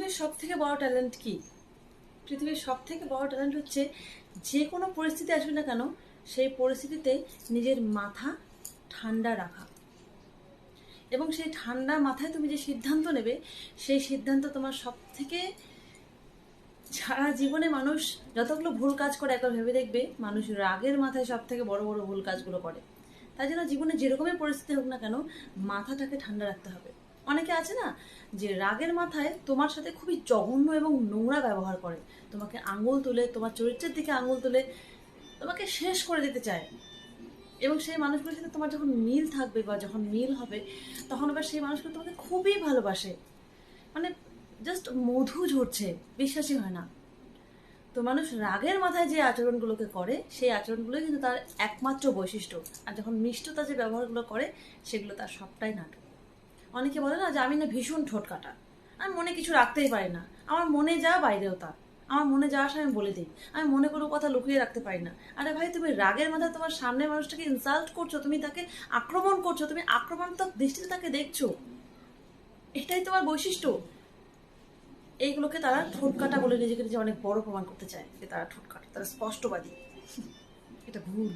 পৃথিবীর সব থেকে বড় ট্যালেন্ট কি? পৃথিবীর সব থেকে বড় ট্যালেন্ট হচ্ছে যে কোনো পরিস্থিতি আসবে না কেন, সেই পরিস্থিতিতে নিজের মাথা ঠান্ডা রাখা। এবং সেই ঠান্ডা মাথায় তুমি যে সিদ্ধান্ত নেবে, সেই সিদ্ধান্ত তোমার সব থেকে সারা জীবনে মানুষ যতগুলো ভুল কাজ করে, একবার ভেবে দেখবে মানুষ রাগের মাথায় সব থেকে বড় বড় ভুল কাজগুলো করে। তাই জন্য জীবনে যেরকমই পরিস্থিতি হোক না কেন, মাথাটাকে ঠান্ডা রাখতে হবে। অনেকে আছে না, যে রাগের মাথায় তোমার সাথে খুবই জঘন্য এবং নোংরা ব্যবহার করে। তোমাকে আঙুল তুলে, তোমার চরিত্রের দিকে আঙুল তুলে তোমাকে শেষ করে দিতে চায়। এবং সেই মানুষগুলোর সাথে তোমার যখন মিল থাকবে বা যখন মিল হবে, তখন আবার সেই মানুষগুলো তোমাকে খুবই ভালোবাসে। মানে জাস্ট মধু ঝরছে, বিশ্বাসই হয় না। তো মানুষ রাগের মাথায় যে আচরণগুলোকে করে, সেই আচরণগুলোই কিন্তু তার একমাত্র বৈশিষ্ট্য। আর যখন মিষ্টতা যে ব্যবহারগুলো করে, সেগুলো তার সবটাই নাটক। অনেকে বলে না যে আমি না ভীষণ ঠোঁট কাটা। আমি মনে কিছু রাখতেই পারি না। আমার মনে যা বাইরেও তা আমার মনে যা আসে আমি বলে দিই। আমি মনে কোনো কথা লুকিয়ে রাখতে পারি না। আরে ভাই, তুমি রাগের মাথায় তোমার সামনের মানুষটাকে ইনসাল্ট করছ, তুমি তাকে আক্রমণ করছ, তুমি আক্রমণাত্মক দৃষ্টিতে তাকে দেখছ। এটাই তোমার বৈশিষ্ট্য। এইগুলোকে তারা ঠোঁট কাটা বলে নিজেকে নিজে অনেক বড় প্রমাণ করতে চায় যে তারা ঠোঁট কাটা, তারা স্পষ্টবাদী। এটা ভুল।